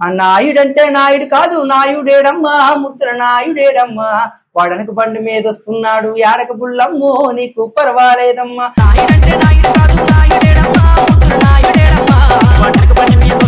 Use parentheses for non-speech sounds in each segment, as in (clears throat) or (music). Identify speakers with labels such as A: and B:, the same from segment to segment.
A: ఆ నాయుడంటే నాయుడు కాదు నాయుడేడమ్మా ముద్ర నాయుడేడమ్మా. వాడనక బండి మీద వస్తున్నాడు యాడక బుల్లమ్మో నీకు పర్వాలేదమ్మా.
B: నాయుడంటే నాయుడు కాదు నాయుడేడమ్మా ముద్ర నాయుడేడమ్మా.
C: వాటకు పని మీద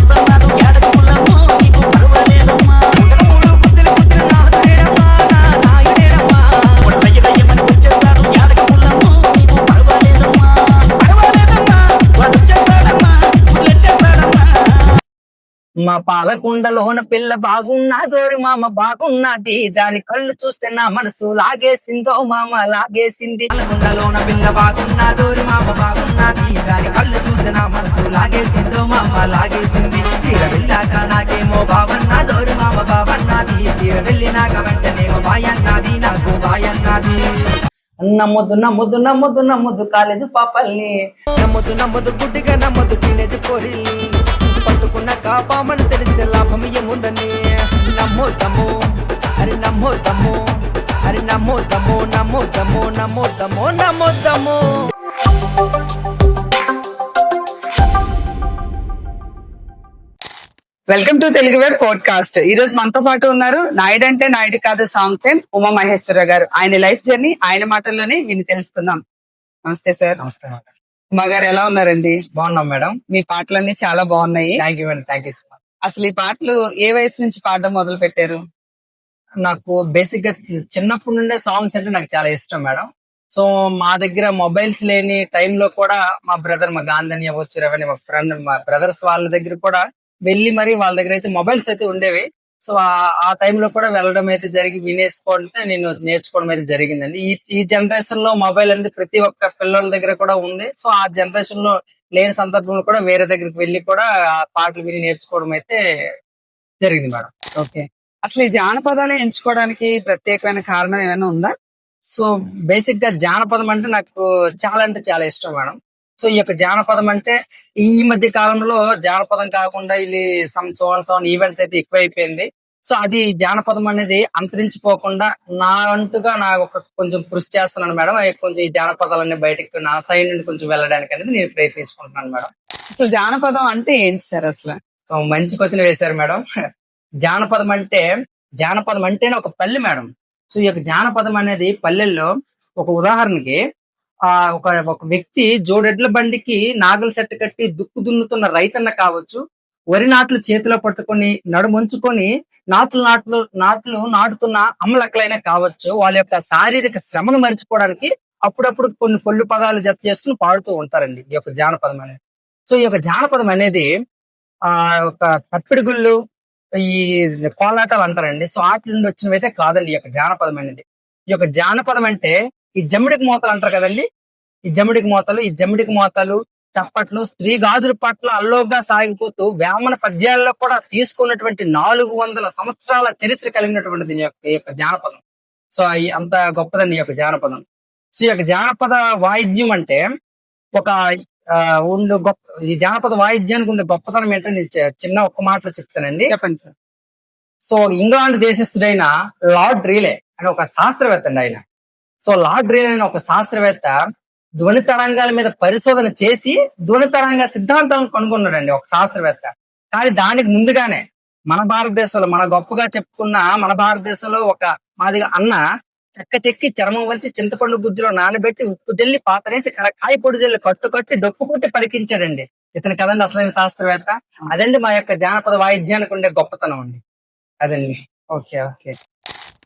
A: మా పాలకుండలోన పిల్ల బాగున్నాదోరి మామ బాగున్నది దాని కళ్ళు చూస్తే నా మనసు లాగేసిందో మామ లాగేసింది. పాలకుండలోన పిల్ల బాగున్నాదోరి మామ బాగున్నది దాని కళ్ళు చూస్తే నా మనసు లాగేసిందో మామ లాగేసింది. తీర వెళ్ళాక నాకేమో బావన్నాదోరి మామ బావన్నది తీర వెళ్ళినాక వెంటనేమో బాయన్నది నాకు బాయన్నది. నమ్మొద్దు నమ్మొద్దు నమ్మొద్దు నమ్మొద్దు కాలేజీ పాపల్ని.
B: నమ్మొద్దు నమ్మొద్దు గుడ్డిగా నమ్మొద్దు టీనేజ్ పోరిల్ని. పట్టుకున్న కాపామని తెలిస్తే లాభం ఏముందని? నమ్మొద్దము అరే నమ్మొద్దము అరే నమ్మొద్దము నమ్మొద్దము నమ్మొద్దము నమ్మొద్దము
D: welcome to Telugu web podcast. ఈ రోజు మనతో పాటు ఉన్నారు నాయుడు అంటే నాయుడు కాదు సాంగ్ ఫేమ్ ఉమా మహేశ్వర గారు. ఆయన లైఫ్ జర్నీ ఆయన మాటల్లోనే విని తెలుసుకుందాం. నమస్తే సార్.
A: నమస్తే
D: ఉమా గారు ఎలా ఉన్నారండి?
A: బాగున్నాం మేడం.
D: మీ పాటలన్నీ చాలా బాగున్నాయి.
A: Thank you madam. Thank you so much.
D: అసలు ఈ పాటలు ఏ వయసు నుంచి పాడడం మొదలు పెట్టారు?
A: నాకు బేసిక్గా చిన్నప్పటి నుండే సాంగ్స్ అంటే నాకు చాలా ఇష్టం మేడం. సో మా దగ్గర మొబైల్స్ లేని టైంలో కూడా మా బ్రదర్ మా గాంధీ అవ్వచ్చు రవని మా ఫ్రెండ్ మా బ్రదర్స్ వాళ్ళ దగ్గర కూడా వెళ్ళి మరి వాళ్ళ దగ్గర అయితే మొబైల్స్ అయితే ఉండేవి. సో ఆ- ఆ టైంలో కూడా వెళ్ళడం అయితే జరిగి వినేసుకోవడం నేను నేర్చుకోవడం అయితే జరిగిందండి. ఈ ఈ జనరేషన్లో మొబైల్ అనేది ప్రతి ఒక్క పిల్లల దగ్గర కూడా ఉంది. సో ఆ జనరేషన్లో లేని సందర్భంలో కూడా వేరే దగ్గరికి వెళ్ళి కూడా ఆ పాటలు విని నేర్చుకోవడం అయితే జరిగింది మేడం.
D: ఓకే. అసలు ఈ జానపదాలు ఎంచుకోవడానికి ప్రత్యేకమైన కారణం ఏమైనా ఉందా?
A: సో బేసిక్గా జానపదం అంటే నాకు చాలా అంటే చాలా ఇష్టం మేడం. సో ఈ యొక్క జానపదం అంటే ఈ మధ్య కాలంలో జానపదం కాకుండా ఇది సమ్ సోన్ సోన్ ఈవెంట్స్ అయితే ఎక్కువైపోయింది. సో అది జానపదం అనేది అంతరించిపోకుండా నా అంటుగా నా ఒక కొంచెం కృషి చేస్తున్నాను మేడం. కొంచెం ఈ జానపదాలన్నీ బయటకు నా సైడ్ నుండి కొంచెం వెళ్ళడానికి అనేది నేను ప్రయత్నించుకుంటున్నాను మేడం.
D: అసలు జానపదం అంటే ఏంటి సార్ అసలు?
A: సో మంచి క్వశ్చన్ వేశారు మేడం. జానపదం అంటే జానపదం అంటేనే ఒక పల్లె మేడం. సో ఈ యొక్క జానపదం అనేది పల్లెల్లో ఒక ఉదాహరణకి ఆ ఒక ఒక వ్యక్తి జోడెడ్ల బండికి నాగల సెట్ కట్టి దుక్కు దున్నుతున్న రైతన్న కావచ్చు వరి నాట్లు చేతిలో పట్టుకొని నడుముంచుకొని నాట్లు నాట్లు నాట్లు నాటుతున్న అమ్మలక్కలైనా కావచ్చు వాళ్ళ యొక్క శారీరక శ్రమను మర్చిపోవడానికి అప్పుడప్పుడు కొన్ని పొల్లు పదాలు జత చేసుకుని పాడుతూ ఉంటారండి ఈ యొక్క జానపదం అనేది. సో ఈ యొక్క జానపదం అనేది ఆ ఒక తప్పిడిగుళ్ళు ఈ కోలాటాలు అంటారండి. సో వాటి నుండి వచ్చినవి అయితే కాదండి ఈ యొక్క జానపదం అనేది. ఈ యొక్క జానపదం అంటే ఈ జమిడికి మోతలు అంటారు కదండి? ఈ జమిడికి మోతలు ఈ జమిడికి మోతలు చప్పట్లు స్త్రీ గాజుల పట్ల అల్లోగా సాగిపోతూ వేమన పద్యాల్లో కూడా తీసుకున్నటువంటి నాలుగు వందల సంవత్సరాల చరిత్ర కలిగినటువంటిది ఈ యొక్క ఈ యొక్క జానపదం. సో అంత గొప్పదండి ఈ యొక్క జానపదం. సో ఈ యొక్క జానపద వాయిద్యం అంటే ఒక ఉండు గొప్ప ఈ జానపద వాయిద్యానికి ఉండే గొప్పతనం ఏంటో నేను చిన్న ఒక్క మాటలో చెప్తానండి.
D: చెప్పండి సార్.
A: సో ఇంగ్లాండ్ దేశస్థుడైన లార్డ్ రీలే అని ఒక శాస్త్రవేత్త అండి ఆయన. సో లార్డ్ రీలే అనే ఒక శాస్త్రవేత్త ధ్వని తరంగాల మీద పరిశోధన చేసి ధ్వని తరంగ సిద్ధాంతాలను కనుగొన్నాడండి ఒక శాస్త్రవేత్త. కానీ దానికి ముందుగానే మన భారతదేశంలో మన గొప్పగా చెప్పుకున్న మన భారతదేశంలో ఒక మాదిగా అన్న చెక్క చెక్కి చర్మం వలిసి చింతపండు గుజ్జులో నానబెట్టి ఉప్పు తెల్లి పాతరేసి కాయ పొడి జల్లి కట్టు కట్టి డొక్కు కొట్టి పలికించాడండి. ఇతను కదండి అసలైన శాస్త్రవేత్త. అదండి మా యొక్క జానపద వాయిద్యానికి ఉండే గొప్పతనం అండి. అదండి.
D: Okay okay.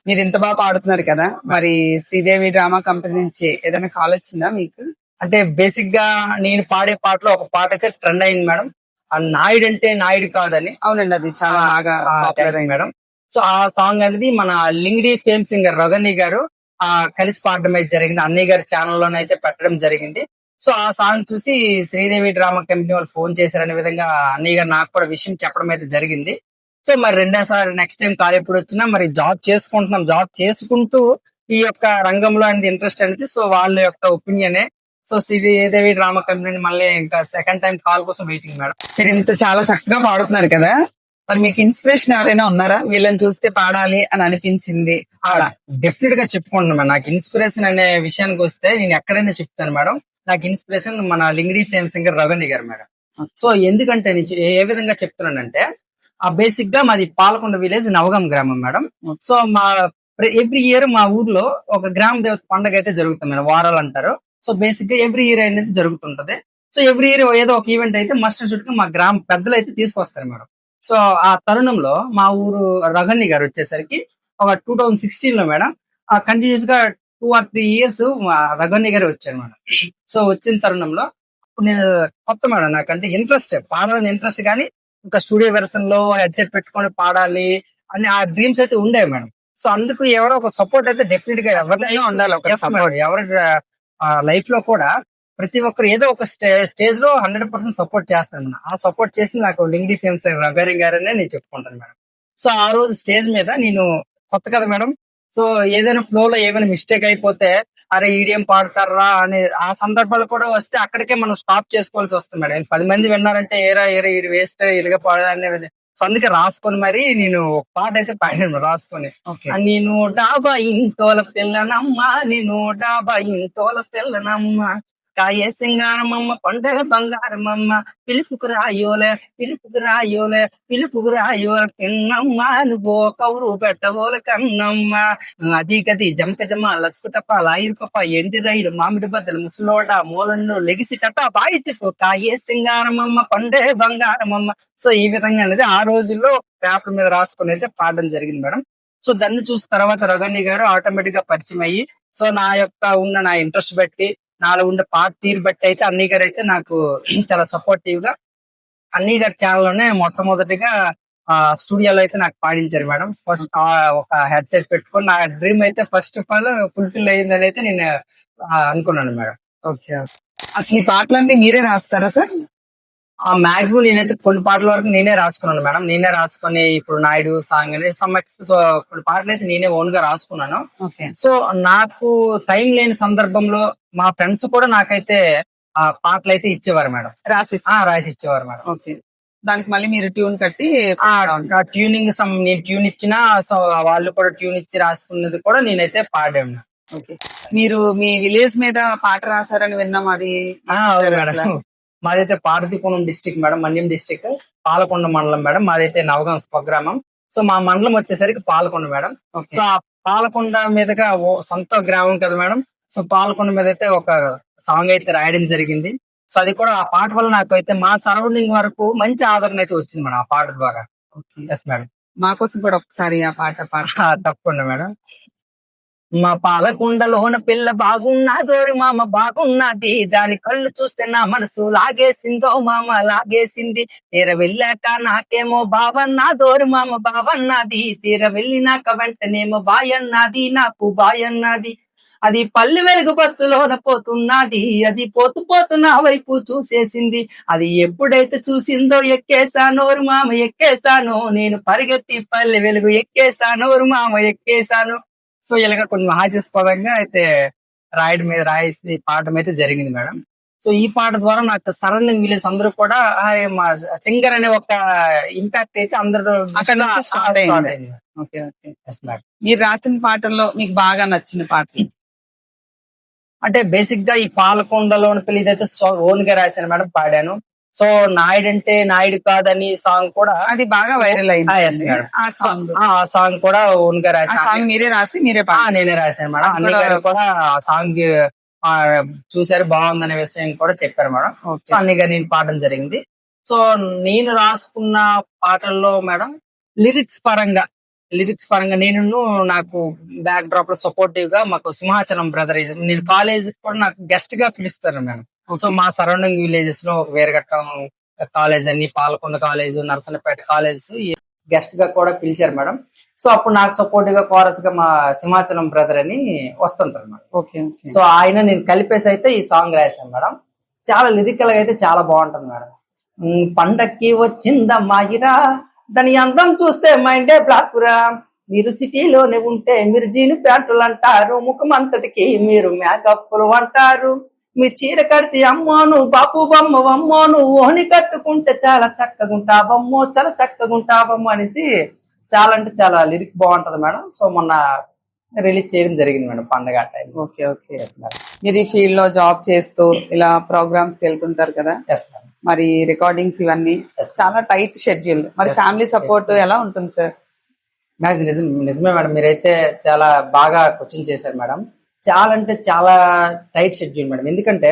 D: మీరు ఇంత బాగా పాడుతున్నారు కదా మరి శ్రీదేవి డ్రామా కంపెనీ నుంచి ఏదైనా కాల్ వచ్చిందా మీకు?
A: అంటే బేసిక్గా నేను పాడే పాటలో ఒక పాట అయితే ట్రెండ్ అయింది మేడం. ఆ నాయుడు అంటే నాయుడు కాదని.
D: అవునండి అది చాలా బాగా పాపులర్ అయింది.
A: మేడం. సో ఆ సాంగ్ అనేది మన లింగిడి ఫేమ్ సింగర్ రగని గారు ఆ కలిసి పాడడం అయితే జరిగింది. అన్నయ్య గారి ఛానల్ లోనైతే పెట్టడం జరిగింది. సో ఆ సాంగ్ చూసి శ్రీదేవి డ్రామా కంపెనీ వాళ్ళు ఫోన్ చేశారనే విధంగా అన్నయ్య గారు నాకు కూడా విషయం చెప్పడం అయితే జరిగింది. సో మరి రెండోసారి నెక్స్ట్ టైం కాల్ ఎప్పుడు వచ్చినా మరి జాబ్ చేసుకుంటున్నాం. జాబ్ చేసుకుంటూ ఈ యొక్క రంగంలో అనేది ఇంట్రెస్ట్ అనేది సో వాళ్ళ యొక్క ఒపీనియనే సో శ్రీదేవి డ్రామా కంపెనీ మళ్ళీ ఇంకా సెకండ్ టైం కాల్ కోసం వెయిటింగ్ మేడం.
D: మీరు ఇంత చాలా చక్కగా పాడుతున్నారు కదా. మరి మీకు ఇన్స్పిరేషన్ ఎవరైనా ఉన్నారా? వీళ్ళని చూస్తే పాడాలి అని అనిపించింది.
A: డెఫినెట్గా చెప్పుకుంటున్నాను మేడం. నాకు ఇన్స్పిరేషన్ అనే విషయానికి వస్తే నేను ఎక్కడైనా చెప్తాను మేడం. నాకు ఇన్స్పిరేషన్ మన లింగిడి ఫేమ్ సింగర్ రవణి గారు మేడం. సో ఎందుకంటే నేను ఏ విధంగా చెప్తున్నానంటే ఆ బేసిక్గా మాది పాలకొండ విలేజ్ నవగం గ్రామం మేడం సో మా ఎవ్రీ ఇయర్ మా ఊర్లో ఒక గ్రామ దేవత పండుగ అయితే జరుగుతుంది మేడం వారాలు అంటారు. సో బేసిక్గా ఎవ్రీ ఇయర్ అనేది జరుగుతుంటది. సో ఎవ్రీ ఇయర్ ఏదో ఒక ఈవెంట్ అయితే మస్ట్ చుట్టూ మా గ్రామ పెద్దలు అయితే తీసుకొస్తారు మేడం సో ఆ తరుణంలో మా ఊరు రఘన్ని గారు వచ్చేసరికి ఒక టూ థౌజండ్ సిక్స్టీన్లో మేడం కంటిన్యూస్గా టూ ఆర్ త్రీ ఇయర్స్ మా రఘన్ని గారు వచ్చారు మేడం సో వచ్చిన తరుణంలో నేను కొత్త మేడం నాకంటే ఇంట్రెస్ట్ పాడాలని ఇంట్రెస్ట్ కానీ ఇంకా స్టూడియో వెర్షన్లో హెడ్సెట్ పెట్టుకొని పాడాలి అని ఆ డ్రీమ్స్ అయితే ఉండేవి మేడం. సో అందుకు ఎవరో ఒక సపోర్ట్ అయితే డెఫినెట్గా ఎవరినైనా ఉండాలి ఒక సపోర్ట్. ఎవరి లైఫ్లో కూడా ప్రతి ఒక్కరు ఏదో ఒక స్టేజ్లో హండ్రెడ్ పర్సెంట్ సపోర్ట్ చేస్తాను మేడం. ఆ సపోర్ట్ చేసి నాకు లింగ్డీ ఫేమ్స్ రగారి గారనే నేను చెప్పుకుంటాను మేడం. సో ఆ రోజు స్టేజ్ మీద నేను కొత్త కదా మేడం. సో ఏదైనా ఫ్లో లో ఏమైనా మిస్టేక్ అయిపోతే అరే ఈడియం పాడతారా అనే ఆ సందర్భాలు కూడా వస్తే అక్కడికే మనం స్టాప్ చేసుకోవాల్సి వస్తుంది మేడం. పది మంది విన్నారంటే ఏరా ఏరా ఇది వేస్ట్ ఇలాగ పాడదని సో అందుకే రాసుకొని మరి నేను ఒక పాట అయితే పాడాను రాసుకొని. నేను డాబా ఇంటోల పిల్లనమ్మ నేను డాబా ఇంటోల పిల్లనమ్మ కాయ సింగారమమ్మ పండగ బంగారమమ్మ పిలుపుకు రాయోలే పిలుపుకు రాయోలే పిలుపుకు రాయోల. కిన్నమ్మ నువ్వు కౌరు పెట్టబోల కన్నమ్మ. అది గది జంప జమ లసుకుటప్ప లాయిరుపప్ప ఎండి రైలు మామిడి బద్దలు ముసలోడ మూలను లెగిసిటప్ప బాయి కాయే సింగారమమ్మ పండే బంగారమమ్మ. సో ఈ విధంగా అనేది ఆ రోజుల్లో పేపర్ మీద రాసుకుని అయితే పాడడం జరిగింది మేడం. సో దాన్ని చూసిన తర్వాత రగణి గారు ఆటోమేటిక్గా పరిచయం అయ్యి సో నా యొక్క ఉన్న నా ఇంట్రెస్ట్ బట్టి నాలో ఉండే పాట తీరు బట్టి అయితే అన్నీ గారు అయితే నాకు (clears throat) చాలా సపోర్టివ్గా అన్నీ గారి ఛానల్లోనే మొట్టమొదటిగా ఆ స్టూడియోలో అయితే నాకు పాడించారు మేడం. ఫస్ట్ ఒక హెడ్ సెట్ పెట్టుకొని నా డ్రీమ్ అయితే ఫస్ట్ ఆఫ్ ఆల్ ఫుల్ఫిల్ అయ్యిందని అయితే నేను అనుకున్నాను మేడం.
D: ఓకే. అసలు ఈ పాటలన్నీ మీరే రాస్తారా సార్?
A: ఆ మాక్సిమం నేనైతే కొన్ని పాటల వరకు నేనే రాసుకున్నాను మేడం. నేనే రాసుకొని ఇప్పుడు నాయుడు సాంగ్ అని సమ్ సో కొన్ని పాటలు అయితే నేనే ఓన్గా రాసుకున్నాను.
D: ఓకే.
A: సో నాకు టైం లేని సందర్భంలో మా ఫ్రెండ్స్ కూడా నాకైతే ఆ పాటలు అయితే ఇచ్చేవారు మేడం.
D: రాసి
A: ఆ రాసి ఇచ్చేవారు మేడం.
D: ఓకే. దానికి మళ్ళీ మీరు ట్యూన్ కట్టి
A: ఆ ట్యూనింగ్ సమ్ నేను ట్యూన్ ఇచ్చినా సో వాళ్ళు కూడా ట్యూన్ ఇచ్చి రాసుకున్నది కూడా నేనైతే పాడాను
D: ఓకే. మీరు మీ విలేజ్ మీద పాట రాశారని విన్నాం అది.
A: మాదైతే Parvathipuram district madam Manyam district Palakonda మండలం మేడం. మాదైతే నవగం స్వగ్రామం. సో మా మండలం వచ్చేసరికి పాలకొండ మేడం. సో ఆ పాలకొండ మీదుగా సొంత గ్రామం కదా మేడం. సో పాలకొండ మీద అయితే ఒక సాంగ్ అయితే రాయడం జరిగింది. సో అది కూడా ఆ పాట వల్ల నాకు అయితే మా సరౌండింగ్ వరకు మంచి ఆదరణ అయితే వచ్చింది మేడం ఆ పాట ద్వారా. ఎస్ మేడం
D: మా కోసం కూడా ఒకసారి ఆ పాట పాట
A: తప్పకుండా మేడం. మా పాలకుండలోన పిల్ల బాగున్నదోరి మామ బాగున్నది. దాని కళ్ళు చూస్తే నా మనసు లాగేసిందో మామ లాగేసింది. తీర వెళ్ళాక నాకేమో బావన్నదోరి మామ బావన్నది. తీర వెళ్ళినాక వెంటనేమో బాయన్నది నాకు బాయన్నది. అది పల్లె వెలుగు బస్సులోన పోతున్నది. అది పోతు పోతు నా వైపు చూసేసింది. అది ఎప్పుడైతే చూసిందో ఎక్కేసానోరు మామ ఎక్కేసాను నేను పరిగెత్తి పల్లె వెలుగు ఎక్కేసానోరు మామ ఎక్కేసాను సో ఇలాగ కొన్ని హాస్యాస్పదంగా అయితే రాయడం మీద రాసి పాడడం అయితే జరిగింది మేడం. సో ఈ పాట ద్వారా నాకు సరౌండింగ్ విలేజ్ అందరూ కూడా "అరే, మా సింగర్ అనే ఒక ఇంపాక్ట్ అయితే అందరూ
D: అక్కడ. మీరు రాసిన పాటల్లో మీకు బాగా నచ్చిన పాట
A: అంటే బేసిక్గా ఈ పాలకొండలోని పెళ్ళి ఇదైతే ఓన్గా రాశాను మేడం పాడాను సో నాయుడు అంటే నాయుడు కాదని సాంగ్ కూడా
D: అది బాగా వైరల్ అయింది. ఆ సాంగ్
A: ఆ సాంగ్ కూడా
D: ఓన్గా
A: రాశాను.
D: మీరే రాసి మీరే
A: నేనే రాశాను మేడం. అన్ని
D: కూడా-
A: గారు కూడా ఆ సాంగ్ ఆ, చూశారు బాగుందనే విషయం కూడా చెప్పారు మేడం. అన్ని గారు నేను పాడడం జరిగింది. సో నేను రాసుకున్న పాటల్లో మేడం లిరిక్స్ పరంగా లిరిక్స్ పరంగా నేను నాకు బ్యాక్ డ్రాప్లో సపోర్టివ్గా మాకు సింహాచలం బ్రదర్ నేను కాలేజ్ కూడా నాకు గెస్ట్గా పిలుస్తారు మేడం. సో మా సరౌండింగ్ విలేజెస్లో వేరగట్టం కాలేజ్ అని పాలకొండ కాలేజ్ నర్సనపేట కాలేజ్ గెస్ట్గా కూడా పిలిచారు మేడం. సో అప్పుడు నాకు సపోర్టివ్గా కోరస్గా మా సింహాచలం బ్రదర్ అని వస్తుంటారు మేడం.
D: ఓకే
A: సో ఆయన నేను కలిపేసి అయితే ఈ సాంగ్ రాశాను మేడం. చాలా లిరికల్గా అయితే చాలా బాగుంటుంది మేడం. పండక్కి వచ్చిందమ్మాయిరా దాని అందం చూస్తే మైండే బ్లాకురా మీరు సిటీలోనే ఉంటే మీరు జీను ప్యాంటులు అంటారు ముఖం అంతటికి మీరు మేకప్లు అంటారు. మీ చీర కడితే అమ్మోను బాపు బొమ్మ అమ్మోను ఓని కట్టుకుంటే చాలా చక్కగుంటావమ్మో చాలా చక్కగుంటావమ్మో అనేసి చాలా అంటే చాలా లిరిక్ బాగుంటది మేడం. సో మొన్న రిలీజ్ చేయడం జరిగింది మేడం పండగ టైం
D: ఓకే ఓకే. మీరు ఈ ఫీల్డ్లో జాబ్ చేస్తూ ఇలా ప్రోగ్రామ్స్కి వెళ్తుంటారు కదా? మరి రికార్డింగ్స్ ఇవన్నీ. చాలా టైట్ షెడ్యూల్. మరి. ఫ్యామిలీ సపోర్ట్ ఎలా ఉంటుంది సార్?
A: నిజం నిజమే మేడం. మీరైతే చాలా బాగా క్వశ్చన్ చేశారు మేడం. చాలా అంటే చాలా టైట్ షెడ్యూల్ మేడం. ఎందుకంటే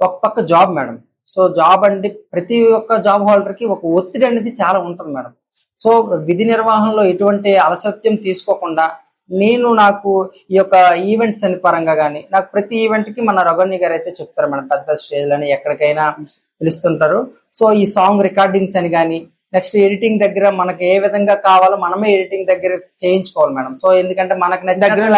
A: ఒక పక్క జాబ్ మేడం. సో జాబ్ అంటే ప్రతి ఒక్క జాబ్ హోల్డర్కి ఒక ఒత్తిడి అనేది చాలా ఉంటుంది మేడం. సో విధి నిర్వహణలో ఎటువంటి అలసత్యం తీసుకోకుండా నేను నాకు ఈ యొక్క ఈవెంట్స్ అని పరంగా కానీ నాకు ప్రతి ఈవెంట్కి మన రఘుని గారు అయితే చెప్తారు మేడం. పెద్ద పెద్ద స్టేజ్లని ఎక్కడికైనా పిలుస్తుంటారు. సో ఈ సాంగ్ రికార్డింగ్స్ అని కానీ నెక్స్ట్ ఎడిటింగ్ దగ్గర మనకి ఏ విధంగా కావాలో మనమే ఎడిటింగ్ దగ్గర చేయించుకోవాలి మేడం. సో ఎందుకంటే మనకు నచ్చినట్లు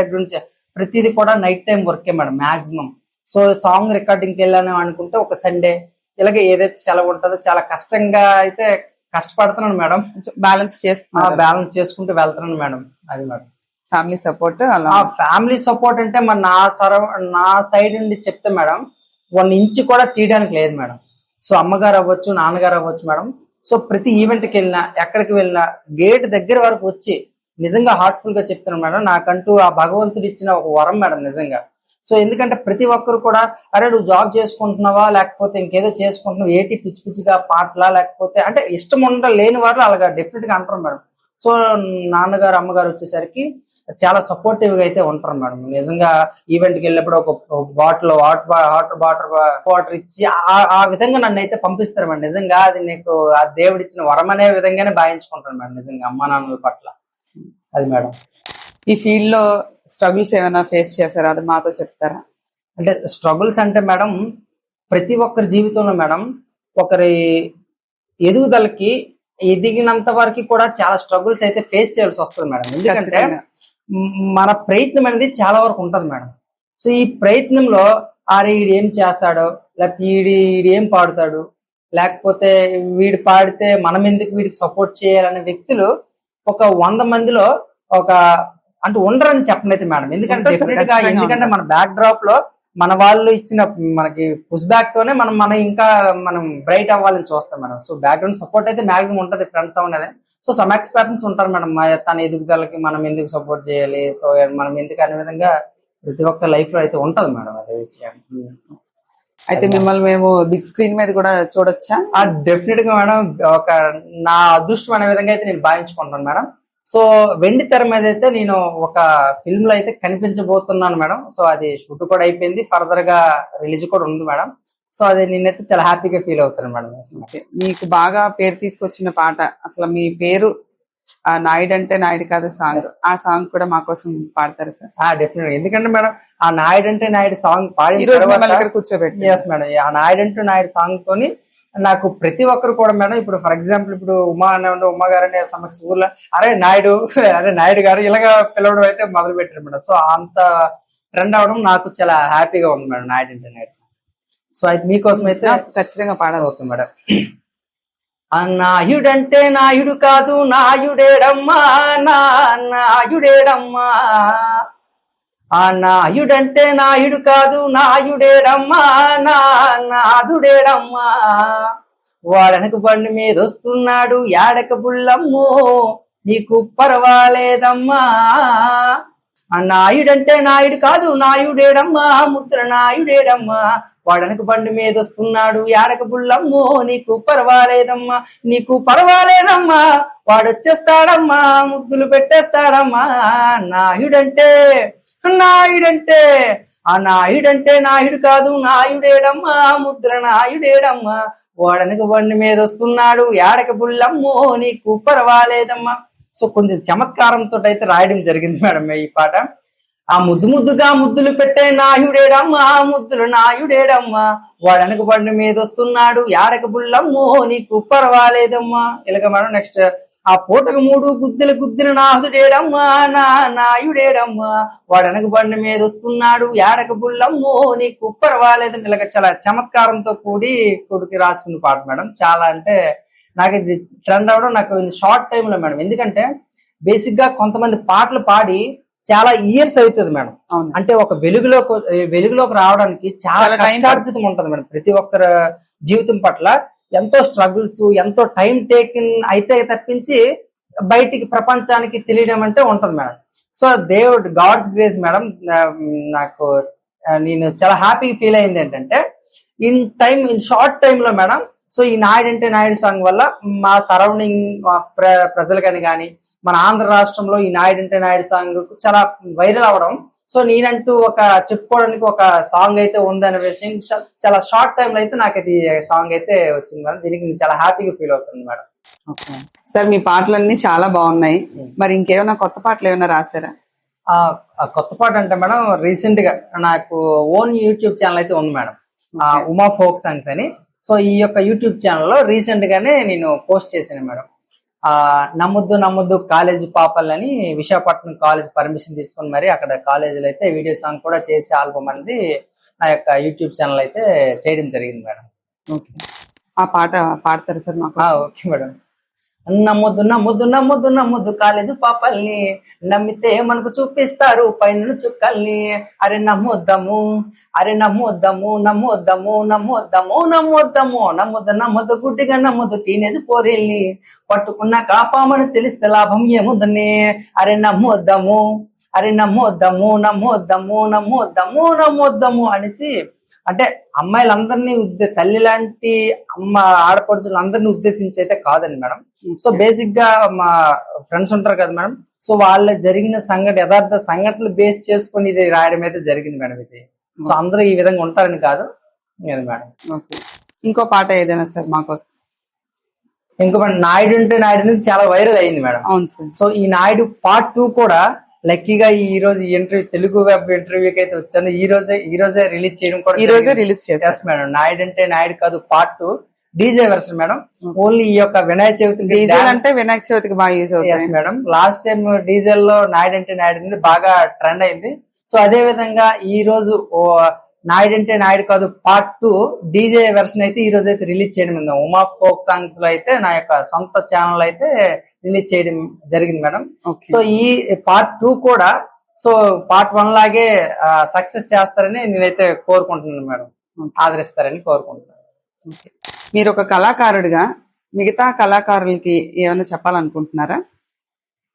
D: దగ్గర
A: ప్రతిదీ కూడా నైట్ టైం వర్కే మేడం మాక్సిమం సో సాంగ్ రికార్డింగ్కి వెళ్ళాను అనుకుంటే ఒక సండే ఇలాగే ఏదైతే సెలవు ఉంటుందో చాలా కష్టంగా అయితే కష్టపడుతున్నాను మేడం.
D: బ్యాలెన్స్ చేస్తున్నారు
A: బ్యాలెన్స్ చేసుకుంటూ వెళ్తున్నాను మేడం. అది మేడం.
D: ఫ్యామిలీ సపోర్ట్ అలా
A: ఆ ఫ్యామిలీ సపోర్ట్ అంటే మన నా సరౌ నా సైడ్ నుండి చెప్తే మేడం వన్ ఇంచ్ కూడా తీయడానికి లేదు మేడం. సో అమ్మగారు అవ్వచ్చు నాన్నగారు అవ్వచ్చు మేడం. సో ప్రతి ఈవెంట్కి వెళ్ళినా ఎక్కడికి వెళ్ళినా గేట్ దగ్గర వరకు వచ్చి నిజంగా హార్ట్ఫుల్గా చెప్తున్నాను మేడం. నాకంటూ ఆ భగవంతుడు ఇచ్చిన ఒక వరం మేడం నిజంగా. సో ఎందుకంటే ప్రతి ఒక్కరు కూడా అరే నువ్వు జాబ్ చేసుకుంటున్నావా? లేకపోతే ఇంకేదో చేసుకుంటున్నావు? ఏటి పిచ్చి పిచ్చిగా పాటలా? లేకపోతే అంటే ఇష్టం ఉండ లేని వారు అలాగా డెఫినెట్గా అంటారు మేడం. సో నాన్నగారు అమ్మగారు వచ్చేసరికి చాలా సపోర్టివ్గా అయితే ఉంటారు మేడం. నిజంగా ఈవెంట్కి వెళ్ళినప్పుడు ఒక bottle water water water water ఇచ్చి ఆ- ఆ విధంగా నన్ను అయితే పంపిస్తారు మేడం. నిజంగా అది నీకు ఆ దేవుడు ఇచ్చిన వరం అనే విధంగానే భావించుకుంటాను మేడం. నిజంగా అమ్మా నాన్నల పట్ల. అది మేడం.
D: ఈ ఫీల్డ్లో స్ట్రగుల్స్ ఏమైనా ఫేస్ చేశారా? అది మాతో చెప్తారా?
A: అంటే స్ట్రగుల్స్ అంటే మేడం ప్రతి ఒక్కరి జీవితంలో మేడం ఒకరి ఎదుగుదలకి ఎదిగినంత వరకు కూడా చాలా స్ట్రగుల్స్ అయితే ఫేస్ చేయాల్సి వస్తుంది మేడం. ఎందుకంటే మన ప్రయత్నం అనేది చాలా వరకు ఉంటది మేడం. సో ఈ ప్రయత్నంలో ఆరే ఈడు ఏం చేస్తాడో లేకపోతే ఈడి ఈడు ఏం పాడుతాడు లేకపోతే వీడు పాడితే మనం ఎందుకు వీడికి సపోర్ట్ చేయాలనే వ్యక్తులు ఒక వంద మందిలో ఒక అంటే ఉండరని చెప్పనైతే మేడం. ఎందుకంటే
D: డెఫినెట్గా
A: ఎందుకంటే. మన బ్యాక్ డ్రాప్లో మన వాళ్ళు ఇచ్చిన మనకి పుష్ బ్యాక్ తోనే మనం మనం ఇంకా మనం బ్రైట్ అవ్వాలని చూస్తాం మేడం. సో బ్యాక్గ్రౌండ్ సపోర్ట్ అయితే మాక్సిమం ఉంటది ఫ్రెండ్స్ అనేది సో సమ్ ఎక్స్పీరియన్స్ ఉంటారు మేడం. తన ఎదుగుదలకి మనం ఎందుకు సపోర్ట్ చేయాలి? సో మనం ఎందుకు అనే విధంగా ప్రతి ఒక్క లైఫ్లో అయితే ఉంటది మేడం అదే విషయం.
D: అయితే మిమ్మల్ని మేము బిగ్ స్క్రీన్ మీద కూడా చూడొచ్చా?
A: ఆ డెఫినెట్గా మేడం ఒక నా అదృష్టం అనే విధంగా అయితే నేను భావించుకుంటాను మేడం. సో వెండి తెర మీద అయితే నేను ఒక ఫిల్మ్లో అయితే కనిపించబోతున్నాను మేడం. సో అది షూట్ కూడా అయిపోయింది. ఫర్దర్గా రిలీజ్ కూడా ఉంది మేడం. సో అది నేనైతే చాలా హ్యాపీగా ఫీల్ అవుతాను మేడం.
D: మీకు బాగా పేరు తీసుకొచ్చిన పాట అసలు మీ పేరు నాయుడు అంటే నాయుడు కాదు సాంగ్. ఆ సాంగ్ కూడా మా కోసం పాడతారు సార్.
A: డెఫినెట్ ఎందుకంటే మేడం ఆ నాయుడు అంటే నాయుడు సాంగ్ పాడిన తర్వాత
D: ఇక్కడ కూర్చోబెట్టి
A: ఎస్ మేడం. ఆ నాయుడు అంటూ నాయుడు సాంగ్ తోని నాకు ప్రతి ఒక్కరు కూడా మేడం ఇప్పుడు ఫర్ ఎగ్జాంపుల్ ఇప్పుడు ఉమా అనే ఉండే ఉమా గారు అనే సమక్ష ఊర్లో అరే నాయుడు అరే నాయుడు గారు ఇలాగా పిలవడం అయితే మొదలు పెట్టారు మేడం. సో అంత ట్రెండ్ అవడం నాకు చాలా హ్యాపీగా ఉంది మేడం నాయుడు అంటే నాయుడు సో అయితే మీకోసం అయితే
D: ఖచ్చితంగా పాడాలి
A: ఓకే మేడం. నాయుడంటే నాయుడు కాదు నాయుడేడమ్మా నా నాయుడేడమ్మా. ఆ నాయుడంటే నాయుడు కాదు నాయుడేడమ్మా నా నాదుడేడమ్మా. వాడనకు బండి మీద వస్తున్నాడు యాడక బుల్లమ్మో నీకు పర్వాలేదమ్మా. నాయుడంటే నాయుడు కాదు నాయుడేడమ్మా ముద్ర నాయుడేడమ్మా వాడనకు బండి మీద వస్తున్నాడు యాడక బుల్లమ్మో నీకు పర్వాలేదమ్మా నీకు పర్వాలేదమ్మా. వాడొచ్చేస్తాడమ్మా ముగ్గులు పెట్టేస్తాడమ్మా. నాయుడంటే నాయుడంటే ఆ నాయుడంటే నాయుడు కాదు నాయుడేడమ్మా ముద్ర నాయుడేడమ్మా వాడనకు బండి మీద వస్తున్నాడు యాడక బుల్లమ్మో నీకు పర్వాలేదమ్మా. సో కొంచెం చమత్కారంతో అయితే రాయడం జరిగింది మేడం ఈ పాట. ఆ ముద్దు ముద్దుగా ముద్దులు పెట్టే నాయుడేడమ్మా ముద్దులు నాయుడేడమ్మా వాడనకు బండి మీద వస్తున్నాడు యాడక బుల్లమ్మో నీకు పర్వాలేదమ్మా. ఇలాగ మేడం నెక్స్ట్ ఆ పూటకు మూడు గుద్దుల గుద్దిన నాదుడేడమ్మా నా నాయుడేడమ్మా వాడనకు బండి మీద వస్తున్నాడు యాడక బుల్లమ్మో నీకు పర్వాలేదు ఇలాగ చాలా చమత్కారంతో కూడి కొడుకు రాసుకున్న పాట మేడం. చాలా అంటే నాకు ఇది ట్రెండ్ అవడం నాకు షార్ట్ టైం లో మేడం. ఎందుకంటే బేసిక్గా కొంతమంది పాటలు పాడి చాలా ఇయర్స్ అవుతుంది మేడం.
D: అవును.
A: అంటే ఒక వెలుగులోకి వెలుగులోకి రావడానికి చాలా కష్టార్జితం ఉంటుంది మేడం. ప్రతి ఒక్కరి జీవితం పట్ల ఎంతో స్ట్రగుల్స్ ఎంతో టైం టేకిన్ అయితే తప్పించి బయటికి ప్రపంచానికి తెలియడం అంటే ఉంటది మేడం. సో దేవుడు గాడ్స్ గ్రేస్ మేడం నాకు నేను చాలా హ్యాపీ ఫీల్ అయింది ఏంటంటే ఇన్ టైం ఇన్ షార్ట్ టైమ్లో మేడం సో ఈ నాయుడు అంటే నాయుడు సాంగ్ వల్ల మా సరౌండింగ్ ప్రజలు కానీ మన ఆంధ్ర రాష్ట్రంలో ఈ నాయుడు అంటే నాయుడు సాంగ్ చాలా వైరల్ అవ్వడం సో నేనంటూ ఒక చెప్పుకోవడానికి ఒక సాంగ్ అయితే ఉందనే విషయం చాలా షార్ట్ టైం లో అయితే నాకు ఇది సాంగ్ అయితే వచ్చింది మేడం. దీనికి నేను చాలా హ్యాపీగా ఫీల్ అవుతుంది మేడం.
D: సార్ మీ పాటలన్నీ చాలా బాగున్నాయి. మరి ఇంకేమైనా కొత్త పాటలు ఏమైనా రాశారా?
A: కొత్త పాట అంటే మేడం రీసెంట్గా నాకు ఓన్ యూట్యూబ్ ఛానల్ అయితే ఉంది మేడం. ఆ ఉమా ఫోక్ సాంగ్స్ అని. సో ఈ యొక్క యూట్యూబ్ ఛానల్లో రీసెంట్ గానే నేను పోస్ట్ చేశాను మేడం. ఆ నమ్మొద్దు నమ్మొద్దు కాలేజ్ పాపలని విశాఖపట్నం కాలేజ్ పర్మిషన్ తీసుకొని మరి అక్కడ కాలేజీలో అయితే వీడియో సాంగ్ కూడా చేసి ఆల్బమ్ అనేది నా యొక్క యూట్యూబ్ ఛానల్ అయితే చేయడం జరిగింది మేడం.
D: ఓకే. ఆ పాట పాడతారు సార్ మాకు?
A: Okay madam. నమ్మొద్దు నమ్ముదు నమ్ముదు నమ్మొద్దు కాలేజీ పాపల్ని. నమ్మితే మనకు చూపిస్తారు పైన చుక్కల్ని. అరే నమ్మొద్దాము అరే నమ్మొద్దాము నమ్మొద్దాము నమ్మొద్దాము నమ్మొద్దాము. నమ్మొద్దు నమ్మొద్దు గుడ్డిగా నమ్మొద్దు టీనేజ్ పోరేళ్ళి పట్టుకున్న కాపామని తెలిస్తే లాభం ఏముందని? అరే నమ్మొద్దాము అరే నమ్మొద్దాము నమ్మొద్దాము నమ్మొద్దాము నమ్మొద్దాము అనేసి అంటే అమ్మాయిలందరినీ ఉద్దే తల్లి లాంటి అమ్మ ఆడపడుచులు అందరినీ ఉద్దేశించి అయితే కాదండి మేడం. సో బేసిక్గా మా ఫ్రెండ్స్ ఉంటారు కదా మేడం. సో వాళ్ళ జరిగిన సంఘటన యథార్థ సంఘటనలు బేస్ చేసుకొని ఇది రాయడం అయితే జరిగింది మేడం ఇది. సో అందరూ ఈ విధంగా ఉంటారని కాదు ఇది మేడం.
D: ఇంకో పాట ఏదైనా సార్ మాకోసం
A: ఇంకో మేడం నాయుడు అంటే నాయుడు అనేది చాలా వైరల్ అయింది మేడం.
D: అవును సార్.
A: సో ఈ నాయుడు పార్ట్ టూ కూడా లక్కీగా ఈ రోజు ఇంటర్వ్యూ తెలుగు వెబ్ ఇంటర్వ్యూకి అయితే వచ్చాను. ఈ రోజే ఈ రోజే రిలీజ్ చేయడం కూడా
D: ఈ రోజే. రిలీజ్
A: ఎస్ మేడం నాయుడు అంటే నాయుడు కాదు part two DJ version madam only ఈ యొక్క వినాయక చవితి
D: డీజిల్ అంటే వినాయక చవితికి బాగా యూజ్ అవుతాయి.
A: ఎస్ మేడం లాస్ట్ టైం డీజిల్లో నాయుడు అంటే నాయుడు అనేది బాగా ట్రెండ్ అయింది. సో అదే విధంగా ఈ రోజు నాయుడు అంటే నాయుడు కాదు పార్ట్ టూ డీజే వెర్షన్ అయితే ఈ రోజు అయితే రిలీజ్ చేయడం ఉమా ఫోక్ సాంగ్స్లో అయితే నా యొక్క సొంత ఛానల్ అయితే రిలీజ్ చేయడం జరిగింది మేడం. సో ఈ పార్ట్ టూ కూడా సో పార్ట్ వన్ లాగే సక్సెస్ చేస్తారని నేనైతే కోరుకుంటున్నాను మేడం. ఆదరిస్తారని కోరుకుంటున్నాను.
D: మీరు ఒక కళాకారుడిగా మిగతా కళాకారులకి ఏమైనా చెప్పాలనుకుంటున్నారా?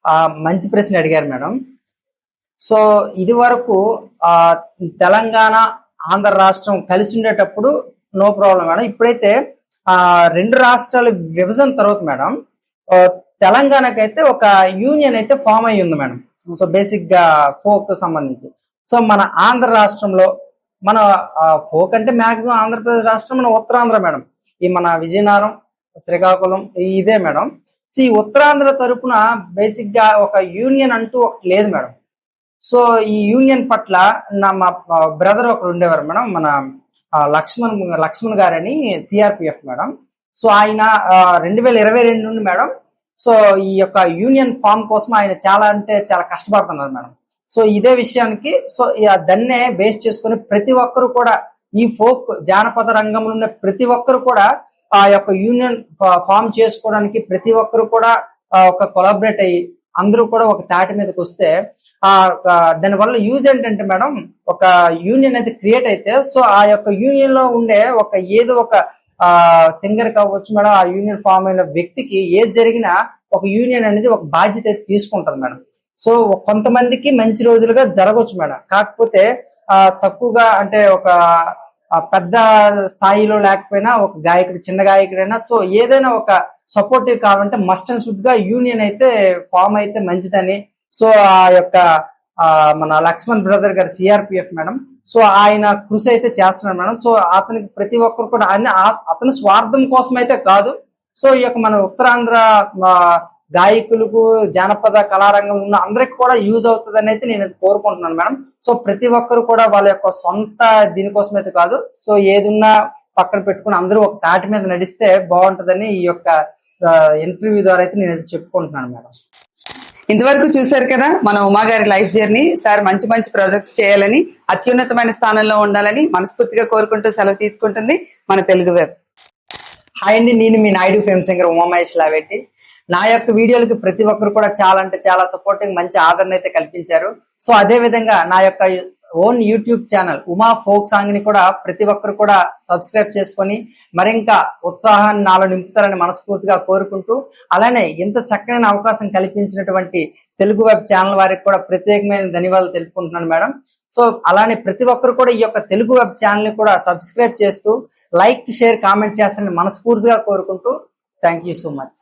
A: ఆ మంచి ప్రశ్న అడిగారు మేడం. సో ఇది వరకు ఆ తెలంగాణ ఆంధ్ర రాష్ట్రం కలిసి ఉండేటప్పుడు నో ప్రాబ్లం మేడం. ఇప్పుడైతే ఆ రెండు రాష్ట్రాల విభజన తర్వాత మేడం తెలంగాణకైతే ఒక యూనియన్ అయితే ఫామ్ అయి ఉంది మేడం. సో బేసిక్గా ఫోక్ సంబంధించి. సో మన ఆంధ్ర రాష్ట్రంలో మన ఫోక్ అంటే మాక్సిమం ఆంధ్రప్రదేశ్ రాష్ట్రం మన ఉత్తరాంధ్ర మేడం. ఈ మన విజయనగరం శ్రీకాకుళం ఇదే మేడం. సో ఈ ఉత్తరాంధ్ర తరపున బేసిక్గా ఒక యూనియన్ అంటూ లేదు మేడం. సో ఈ యూనియన్ పట్ల నా మా బ్రదర్ ఒకరు ఉండేవారు మేడం. మన లక్ష్మణ్ లక్ష్మణ్ గారని సిఆర్పిఎఫ్ మేడం. సో ఆయన రెండు వేల ఇరవై రెండు నుండి మేడం సో ఈ యొక్క యూనియన్ ఫామ్ కోసం ఆయన చాలా అంటే చాలా కష్టపడుతున్నారు మేడం. సో ఇదే విషయానికి సో దాన్నే బేస్ చేసుకుని ప్రతి ఒక్కరు కూడా ఈ ఫోక్ జానపద రంగంలో ఉన్న ప్రతి ఒక్కరు కూడా ఆ యొక్క యూనియన్ ఫామ్ చేసుకోవడానికి ప్రతి ఒక్కరు కూడా ఒక కొలాబరేట్ అయ్యి అందరూ కూడా ఒక తాటి మీదకి వస్తే ఆ దానివల్ల దాని వల్ల యూజ్ ఏంటంటే మేడం ఒక యూనియన్ అయితే క్రియేట్ అయితే సో ఆ యొక్క యూనియన్లో ఉండే ఒక ఏదో ఒక సింగర్ కావచ్చు మేడం. ఆ యూనియన్ ఫామ్ అయిన వ్యక్తికి ఏది జరిగినా ఒక యూనియన్ అనేది ఒక బాధ్యత అయితే తీసుకుంటది మేడం. సో కొంతమందికి మంచి రోజులుగా జరగవచ్చు మేడం. కాకపోతే ఆ తక్కువగా అంటే ఒక పెద్ద స్థాయిలో లేకపోయినా ఒక గాయకుడు చిన్న గాయకుడైనా సో ఏదైనా ఒక సపోర్టివ్ కావాలంటే మస్ట్ అండ్ షుడ్గా యూనియన్ అయితే ఫామ్ అయితే మంచిదని. సో ఆ యొక్క మన Lakshman brother garu CRPF madam. So ఆయన కృషి అయితే చేస్తున్నాడు మేడం. సో అతనికి ప్రతి ఒక్కరు కూడా అన్ని అతని స్వార్థం కోసం అయితే కాదు. సో ఈ యొక్క మన ఉత్తరాంధ్ర గాయకులకు జానపద కళారంగం ఉన్న అందరికి కూడా యూజ్ అవుతుంది అయితే నేను అది కోరుకుంటున్నాను మేడం. సో ప్రతి ఒక్కరు కూడా వాళ్ళ యొక్క సొంత దీనికోసం అయితే కాదు. సో ఏదున్నా పక్కన పెట్టుకుని అందరూ ఒక తాటి మీద నడిస్తే బాగుంటదని ఈ యొక్క ఇంటర్వ్యూ ద్వారా అయితే నేను అది చెప్పుకుంటున్నాను మేడం.
D: ఇంతవరకు చూశారు కదా మన ఉమాగారి లైఫ్ జర్నీ. సార్ మంచి మంచి ప్రాజెక్ట్స్ చేయాలని అత్యున్నతమైన స్థానంలో ఉండాలని మనస్ఫూర్తిగా కోరుకుంటూ సెలవు తీసుకుంటుంది మన తెలుగు వెబ్.
A: హాయ్ అండి నేను మీ నాయుడు ఫేమ్ సింగర్ ఉమామహేష్ లావెట్టి. నా యొక్క వీడియోలకి ప్రతి ఒక్కరు కూడా చాలా అంటే చాలా సపోర్టింగ్ మంచి ఆదరణ అయితే కల్పించారు. సో అదే విధంగా నా యొక్క own YouTube channel Uma folk సాంగ్ని కూడా ప్రతి ఒక్కరు కూడా సబ్స్క్రైబ్ చేసుకొని మరింకా ఉత్సాహాన్ని నాలో నింపుతారని మనస్ఫూర్తిగా కోరుకుంటూ అలానే ఇంత చక్కని అవకాశం కల్పించినటువంటి తెలుగు వెబ్ ఛానల్ వారికి కూడా ప్రత్యేకమైన ధన్యవాదాలు తెలుపుకుంటున్నాను మేడం. సో అలానే ప్రతి ఒక్కరు కూడా ఈ యొక్క తెలుగు వెబ్ ఛానల్ని కూడా సబ్స్క్రైబ్ చేస్తూ లైక్ షేర్ కామెంట్ చేస్తారని మనస్ఫూర్తిగా కోరుకుంటూ థ్యాంక్ యూ సో మచ్.